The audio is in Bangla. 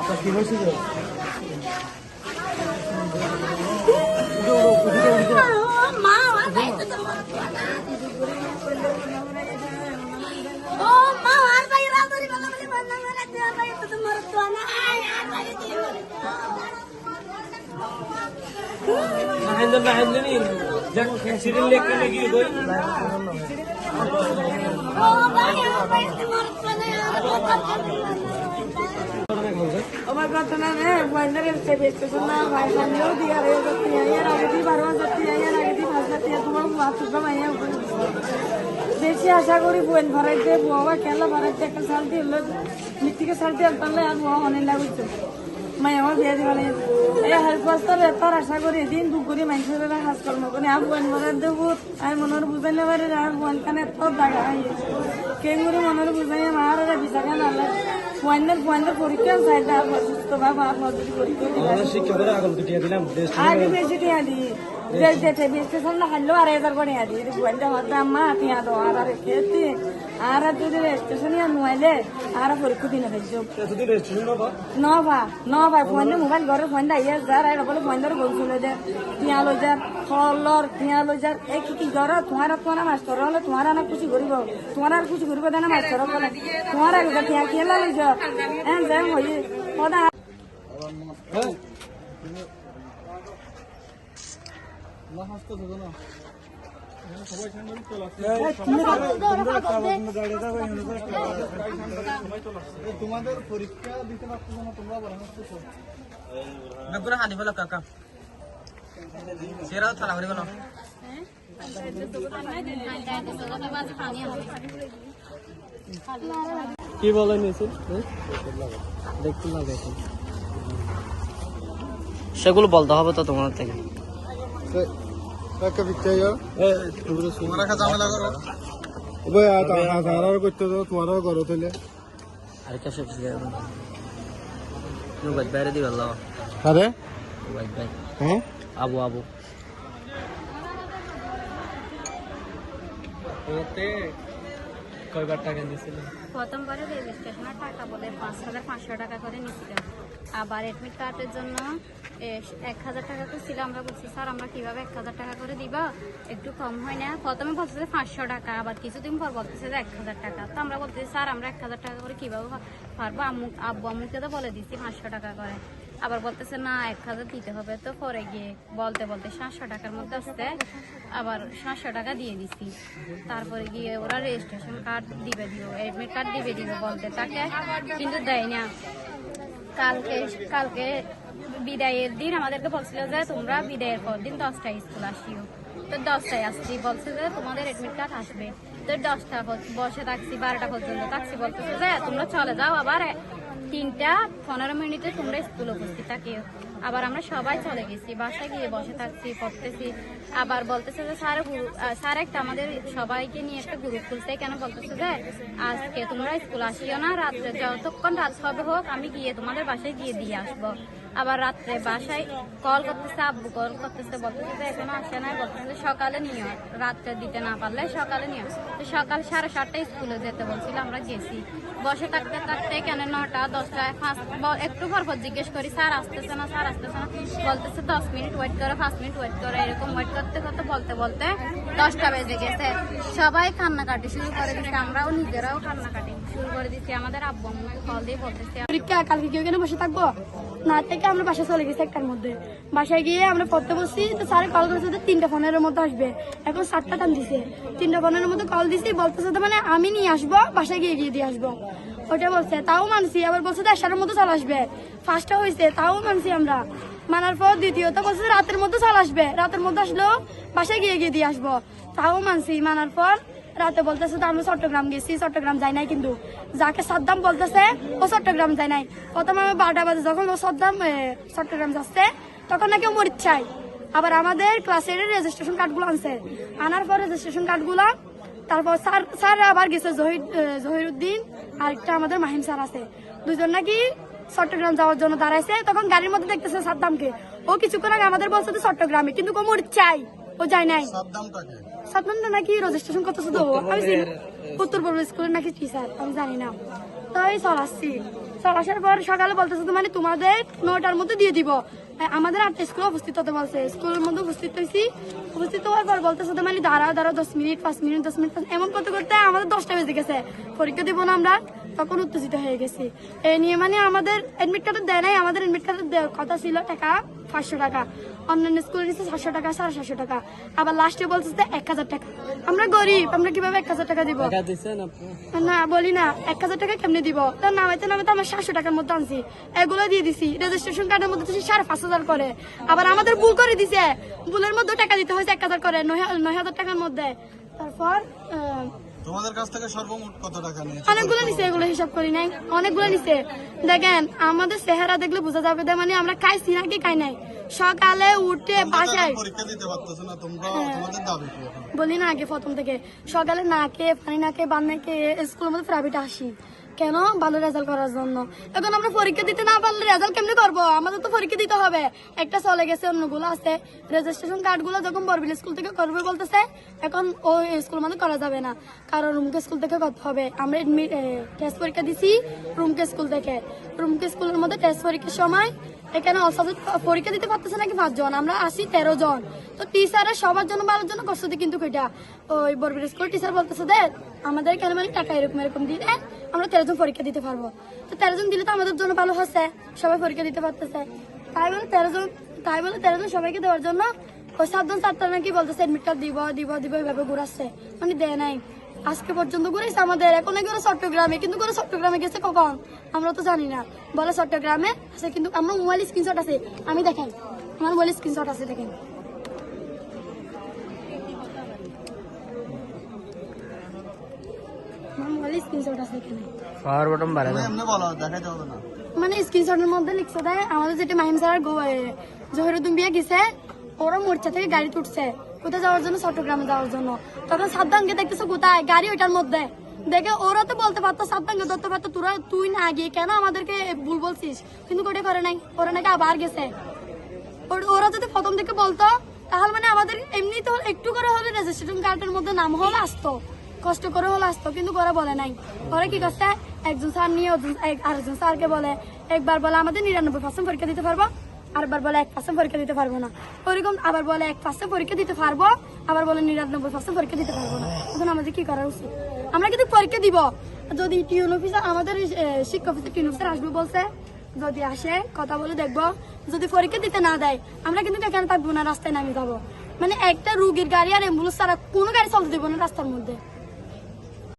আপনার কি হয়েছিল মা আমার বাইতে তো ও আমার প্রার্থনা বাইন্ডারের সেভি স্টেশন না ভাই সামনেও দিয়ে আরে যাচ্ছি আইয়ার আগে দিয়ে বারো যাচ্ছি আইয়ার আগে দিয়ে পাঁচ যাচ্ছি তোমার বাথরুম আইয়া বেশি আশা করি বোন ভাড়াইতে বাবা খেলা ভাড়াইতে একটা সাল দিয়ে মিত্তিকে সাল দিয়ে পারলে আর বাবা অনেক লাগুচ্ছে মাই আমার বিয়ে এই হেল্প বস্তার আশা করি দিন দুপুরি মানুষের কাজকর্ম করি আর বোন ভরাই দেবো আর মনের বুঝাইলে পারে আর বোন কানে এত দাগা কেঙ্গুরি মনের বুঝাই আমার বিচার নালে বোনের বোনের পরীক্ষা বা দিলাম দেশ আগে বেশি টিয়া দি। আর টিয়া দো আর আর খেতে আর আর যদি রেজিস্ট্রেশন ইয়া নুয়াইলে আর পরীক্ষা দিনে দেখছ এতদিন রেজিস্ট্রেশন হবা ন ভা ন ভাই ফোন মোবাইল ঘরে ফোন দা ইয়ে যার আর বলে ফোন ধরে বলছো টিয়া লই যার ফলর টিয়া লই যার এই কি ঘর তোমার তোমার মাস্টার হলে তোমার না খুশি করিব তোমার আর খুশি করিব দেনা মাস্টার বলে তোমার আগে টিয়া খেলা লই যা এন যাই হই তোমাদের পরীক্ষা দিতে না তোমরা বরং হানি বলা কাকা সেরাও থালা করে বলো কি বলে নিয়েছিল দেখতে লাগে সেগুলো বলতে হবে তো তোমার থেকে। করতে তো তোমারও হইলে আরেকটা সব নুবাদ বাইরে দিবে আল্লাহ আরে? নুবাদ ভাই হ্যাঁ? আবু আবু। ওতে কয়বার টাকা দিয়েছিলেন প্রথমবারে রেজিস্ট্রেশনের টাকা বলে পাঁচ হাজার পাঁচশো টাকা করে নিচ্ছিল আবার এডমিট কার্ডের জন্য এক হাজার টাকা তো ছিল, আমরা বলছি, স্যার, আমরা কীভাবে এক হাজার টাকা করে দিবা? একটু কম হয় না। প্রথমে বলতেছে পাঁচশো টাকা, আবার কিছুদিন পর বলতেছে যে এক হাজার টাকা। তো আমরা বলতেছি, স্যার, আমরা এক হাজার টাকা করে কীভাবে পারব? আম্মু আব্বু আম্মুকে তো বলে দিচ্ছি পাঁচশো টাকা করে। আবার বলতেছে, না, এক হাজার দিতে হবে তো পরে গিয়ে। বলতে বলতে সাতশো টাকার মধ্যে আসতে আবার সাতশো টাকা দিয়ে দিছি। তারপরে গিয়ে ওরা রেজিস্ট্রেশন কার্ড দিবে, দিব এডমিট কার্ড দিবে, দিব বলতে তাকে, কিন্তু দেয় না। কালকে কালকে বিদায়ের দিন আমাদেরকে বলছিল যে তোমরা বিদায়ের পর দিন দশটায় স্কুল আসিও। তো দশটায় আসছি, বলছে যে তোমাদের এডমিট কার্ড আসবে। তো দশটা বসে থাকছি, বারোটা পর্যন্ত থাকছি, বলতেছে যে তোমরা চলে যাও আবার তিনটা পনেরো মিনিটে তোমরা স্কুল উপস্থিত থাকিও। আবার আমরা সবাই চলে গেছি, বাসায় গিয়ে বসে থাকছি, পড়তেছি। আবার বলতেছে যে স্যার স্যার একটা আমাদের সবাইকে নিয়ে একটা গ্রুপ খুলছে, কেন বলতেছে যে আজকে তোমরা স্কুল আসিও না রাত্রে যতক্ষণ রাত হবে হোক আমি গিয়ে তোমাদের বাসায় গিয়ে দিয়ে আসব। আবার রাত্রে বাসায় কল করতেছে, আব্বু কল করতেছে, বলতেছে এখনও আসে না বলতেছে সকালে নিও। রাত্রে দিতে না পারলে সকালে নিও। তো সকাল সাড়ে সাতটায় স্কুলে যেতে বলছিল, আমরা গেছি। বসে থাকতে থাকতে কেন নটা দশটায় ব- একটু পর পর জিজ্ঞেস করি, স্যার আসতেছে না, স্যার আসতেছে না? বলতেছে, দশ মিনিট ওয়েট করো, পাঁচ মিনিট ওয়েট করো। এরকম ওয়েট করতে করতে বলতে বলতে দশটা বেজে গেছে। সবাই কান্নাকাটি শুরু করে দিচ্ছে আমরাও নিজেরাও কান্নাকাটি শুরু করে দিচ্ছি আমাদের আব্বু কালকে কেউ কেন বসে থাকব? পড়তে কল ফোনের মধ্যে আসবে। এখন সাতটা টান দিছে। তিনটা মধ্যে কল দিছি মানে আমি নিয়ে আসব, বাসায় গিয়ে গিয়ে দিয়ে আসব। ওটা বলছে, তাও মানছি। আবার বলছে তো দেড়শার মতো চাল আসবে। ফার্স্টটা হয়েছে তাও মানছি আমরা। মানার পর দ্বিতীয়ত বলছে রাতের মধ্যে চাল আসবে। রাতের মধ্যে আসলেও বাসায় গিয়ে গিয়ে দিয়ে আসব। তাও মানছি, মানার পর রাতে বলতেছে তো আমি চট্টগ্রাম গেছি, চট্টগ্রাম যাই নাই কিন্তু। যাকে সাদ্দাম বলতেছে, ও চট্টগ্রাম যায় নাই। প্রথমে আমি বারোটা বাজে যখন ও সাদ্দাম চট্টগ্রাম যাচ্ছে, তখন নাকি মরিচ চাই আবার আমাদের ক্লাসের রেজিস্ট্রেশন কার্ডগুলো আনছে। আনার পর রেজিস্ট্রেশন কার্ডগুলো তারপর স্যার স্যার আবার গেছে জহির জহিরুদ্দিন আর একটা আমাদের মাহিম স্যার আছে। দুজন নাকি চট্টগ্রাম যাওয়ার জন্য দাঁড়াইছে। তখন গাড়ির মধ্যে দেখতেছে সাদ্দামকে। ও কিছুক্ষণ আগে আমাদের বলছে তো চট্টগ্রামে কিন্তু কোমর চাই ও যায় নাই। সাদ্দামটা নাকি রেজিস্ট্রেশন করতেছে শুধু আমি চিনি। উত্তর পূর্ব স্কুলের নাকি টিচার আমি জানি না। তো এই চলাচ্ছি আসছি। পর সকালে বলতেছে তো মানে তোমাদের নটার মধ্যে দিয়ে দিব। আমাদের আটটা স্কুলে উপস্থিত হতে বলছে। স্কুলের মধ্যে উপস্থিত হয়েছি উপস্থিত হওয়ার পর বলতেছে তো মানে দাঁড়াও দাঁড়াও, দশ মিনিট, পাঁচ মিনিট, দশ মিনিট এমন করতে করতে আমাদের দশটা বেজে গেছে। পরীক্ষা দিব না আমরা, তখন উত্তেজিত হয়ে গেছি। এই নিয়ে মানে আমাদের অ্যাডমিট কার্ড দেয় নাই, আমাদের অ্যাডমিট কার্ডের কথা ছিল, টাকা। পাঁচশো টাকা। অন্যান্য স্কুলে নিচ্ছে সাতশো টাকা সাড়ে সাতশো টাকা। আবার লাস্টে বলছে যে এক হাজার টাকা। আমরা গরিব আমরা কীভাবে এক হাজার টাকা দিব? না বলি না এক হাজার টাকা কেমনি দিব? তার নামাইতে নামাইতে আমরা সাতশো টাকার মধ্যে আনছি। এগুলো দিয়ে দিছি। রেজিস্ট্রেশন কার্ডের মধ্যে সাড়ে পাঁচ হাজার করে। আবার আমাদের ভুল করে দিছে। ভুলের মধ্যে টাকা দিতে হয়েছে এক হাজার করে নয় নয় হাজার টাকার মধ্যে। তারপর তোমাদের কাছ থেকে সর্বমোট কত টাকা নিয়েছে? অনেকগুলো নিছে এগুলো হিসাব করি নাই। অনেকগুলো নিছে। দেখেন আমাদের চেহারা দেখলে বোঝা যাবে মানে আমরা খাইছি নাকি খাই নাই। সকালে উঠে বাসায় পরীক্ষা দিতে পারতেছো না তোমরা তোমাদের দাবি কি বলি না আগে প্রথম থেকে। সকালে না খেয়ে পানি না খেয়ে বান না খেয়ে স্কুলের মধ্যে প্রাইভেট আসি। কেন ভালো রেজাল্ট করার জন্য? এখন আমরা পরীক্ষা দিতে না পারলে রেজাল্ট কেমনি করব আমাদের তো পরীক্ষা দিতে হবে। একটা চলে গেছে অন্যগুলো আছে। রেজিস্ট্রেশন কার্ডগুলো যখন বরবিল স্কুল থেকে করবে বলতেছে এখন ওই স্কুল মানে করা যাবে না। কারণ রুমকে স্কুল থেকে করতে হবে। আমরা টেস্ট পরীক্ষা দিছি রুমকে স্কুল থেকে। রুমকে স্কুলের মধ্যে টেস্ট পরীক্ষার সময় এখানে অসাধু পরীক্ষা দিতে পারতেছে নাকি পাঁচজন? আমরা আসি তেরো জন। তো টিচারের সবার জন্য ভালোর জন্য করছে কিন্তু এটা ওই বরবির স্কুল টিচার বলতেছে দে আমাদের কেন মানে টাকা এরকম এরকম দিয়ে দেন, আমরা তেরো জন পরীক্ষা দিতে পারব। তো তেরো জন দিলে তো আমাদের জন্য ভালো হচ্ছে। সবাই পরীক্ষা দিতে পারতেছে। তাই বলে তেরো জন তাই বলে তেরো জন সবাইকে দেওয়ার জন্য ওই সাতজন সাতটা নাকি বলতেছে এডমিট কার্ড দিব দিব দিব এইভাবে ঘুরাচ্ছে। মানে দেয় নাই। আজকে পর্যন্ত ঘুরেছে আমাদের। এখন ওরা চট্টগ্রামে। কিন্তু ওরা চট্টগ্রামে গেছে কখন? আমরা তো জানি না। বলে চট্টগ্রামে আছে, কিন্তু আমার মোবাইল স্ক্রিনশট আছে। আমি দেখেন, আমার মোবাইল স্ক্রিনশট আছে, দেখেন। আমার মোবাইল স্ক্রিনশট আছে এখানে। পাওয়ার বটন বাড়ায় তুমি এমনি বলো দেখা যাবে না। মানে স্ক্রিনশটের মধ্যে লিখছে দেয় আমাদের যেটা মাহিম স্যার জহিরুদ্দিন বিয়ে গেছে ওরা মোর্চা থেকে গাড়ি তুটছে। কোথায় যাওয়ার জন্য? চট্টগ্রামে যাওয়ার জন্য। তখন সাবধানকে দেখতেছো কোথায়? গাড়ি ওইটার মধ্যে। দেখে ওরা তো বলতে পারতো সাবধানকে ধরতে পারতো তোরা তুই না গিয়ে কেন আমাদেরকে ভুল বলছিস? কিন্তু কোটে করে নাই? ওরা নাকি আবার গেছে। ওর- ওরা যদি প্রথম থেকে বলতো তাহলে মানে আমাদের এমনি তো একটু করে হলে রেজিস্ট্রেশন কার্ডের মধ্যে নাম হলে আসতো। কষ্ট করে বলে আসতো কিন্তু ওরা বলে নাই। ওরা কি করছে? একজন স্যার নিয়ে আরেকজন স্যারকে বলে একবার বলে আমাদের নিরানব্বই পার্সেন্ট পরীক্ষা দিতে পারব আরবার বলে এক পার্সেন্ট পরীক্ষা দিতে পারব না। ওইরকম আবার বলে এক পার্সেন্ট পরীক্ষা দিতে পারব আবার বলে নিরানব্বই পার্সেন্ট পরীক্ষা দিতে পারব না। এখন আমাদের কি করা উচিত? আমরা কিন্তু পরীক্ষা দিব। যদি টিউন অফিসার আমাদের এ, শিক্ষা অফিসার টিউন অফিসার আসবে বলছে যদি আসে কথা বলে দেখব। যদি পরীক্ষা দিতে না দেয় আমরা কিন্তু এখানে থাকব না রাস্তায় নামিয়ে যাব মানে একটা রুগীর গাড়ি আর অ্যাম্বুলেন্স ছাড়া কোনো গাড়ি চলতে দেবো না রাস্তার মধ্যে।